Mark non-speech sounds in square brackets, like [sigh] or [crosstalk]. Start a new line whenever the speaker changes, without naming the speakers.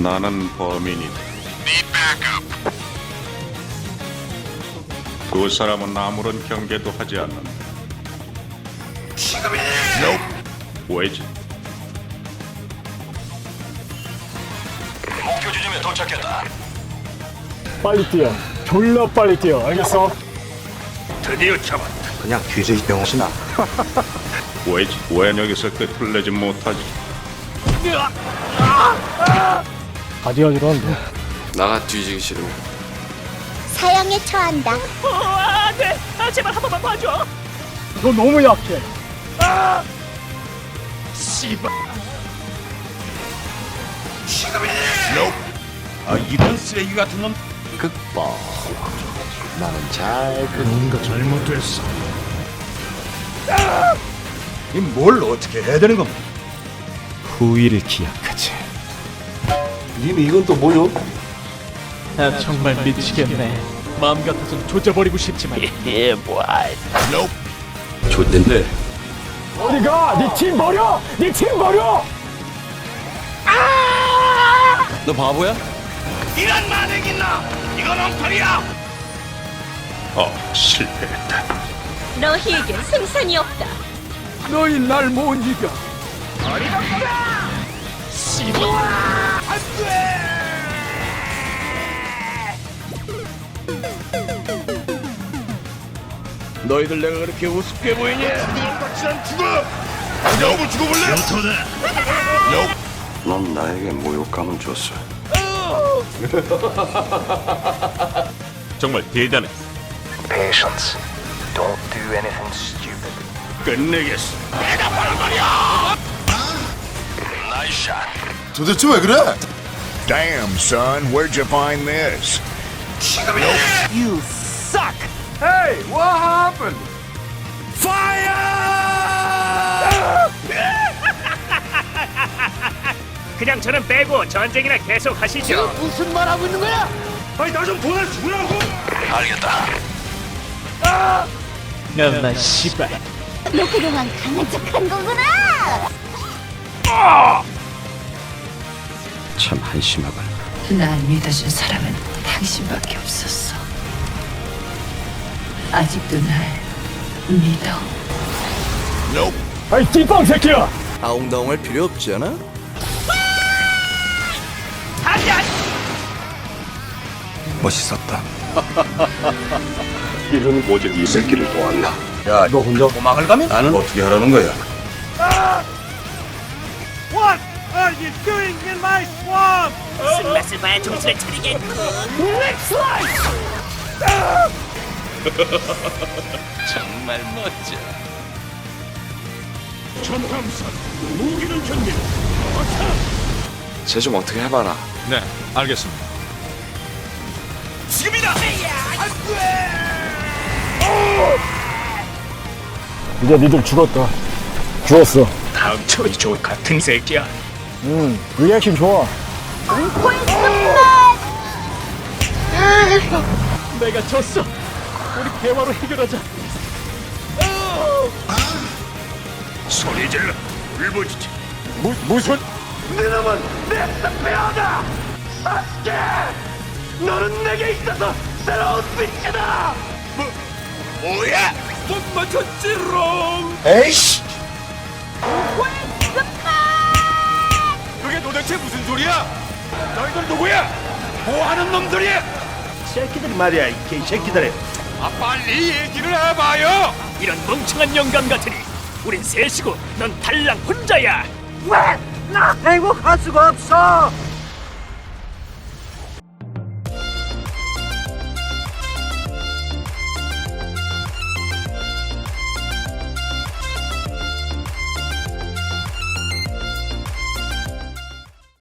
나는 범인이다. 두 사람은 아무런 경계도 하지 않는다. 지금이니? 왜지?
목표 지점에 도착했다.
빨리 뛰어. 졸라 빨리 뛰어. 알겠어?
드디어 잡았다.
그냥 뒤질 병신아 [laughs]
왜지? 왜 여기서 끝을 내지 못하지?
가디가지로 하는데.
나가 뒤지기 싫으면
사형에 처한다.
너 너무 약해.
아 이런 쓰레기 같은 놈.
극복 나는 잘 그...
잘못됐어. 이뭘 어떻게 해야 되는 겁니까?
후위를 기약하지.
님이 이건 또 뭐요?
아, 정말 미치겠네. 마음 같아선 조져버리고 싶지만 [laughs]
좋댄데
어디가? 네 팀 버려! 네 팀 버려!
너 바보야?
이런 만행 있나? 이건 엉터리야.
어, 실패했다.
너희에겐 생산이 없다.
너희 날 못 이겨.
너희들 내가 그렇게 우습게 보이니? 난 죽어. 너무 죽어볼래?
넌 나에게 모욕감을 줬어
정말 대단해.
Patience Don't do anything stupid
끝내겠어.
나이스 샷.
도대체 왜 그래?
Damn, son, where'd you find this?
You suck. Hey, what happened? [laughs] 그냥 저는 빼고 전쟁이나 계속 하시죠.
무슨 말 하고 있는 거야? 아니 나 좀 보내주라고. 알겠다.
엄마 씨발.
너 그동안 강한 척한 거구나.
참 한심하군
날 믿어준 사람은 당신밖에 없었어. 아직도 날 믿어.
아이 띠빵 새끼야!
아웅다웅할 필요 없지 않아?
멋있었다 [laughs]
이런 오직 이 새끼를 보았나?
야 너 혼자
도망을 가면?
나는 어떻게 하라는 거야
What are you doing in my swamp?
맛을 봐야 정신을 차리겠고. [laughs]
정말 멋져.
전함선 무기를 견디는
쟤좀 어떻게 해봐라
네, 알겠습니다.
지금이다.
이제 니들 죽었다. 죽었어.
다음 처리 좋을 같은 새끼야.
응. 리액션 좋아.
내가 졌어. 우리 대화로 해결하자.
소리 질러. 울부짖지.
무, 무슨?
너는 내 배하다. 아스케. 너는 내게 있어서 새로운 빛이다. 뭐 뭐야? 못 맞췄지롱.
에이씨!
무슨 소리야? 너희들 누구야? 뭐 하는 놈들이야? 새끼들이 말이야, 이 개새끼들이. 아, 빨리 얘기를 해봐요!
이런 멍청한 영감 같으니 우린 셋이고 넌 달랑 혼자야.
왜? 나 행복할 수가 없어!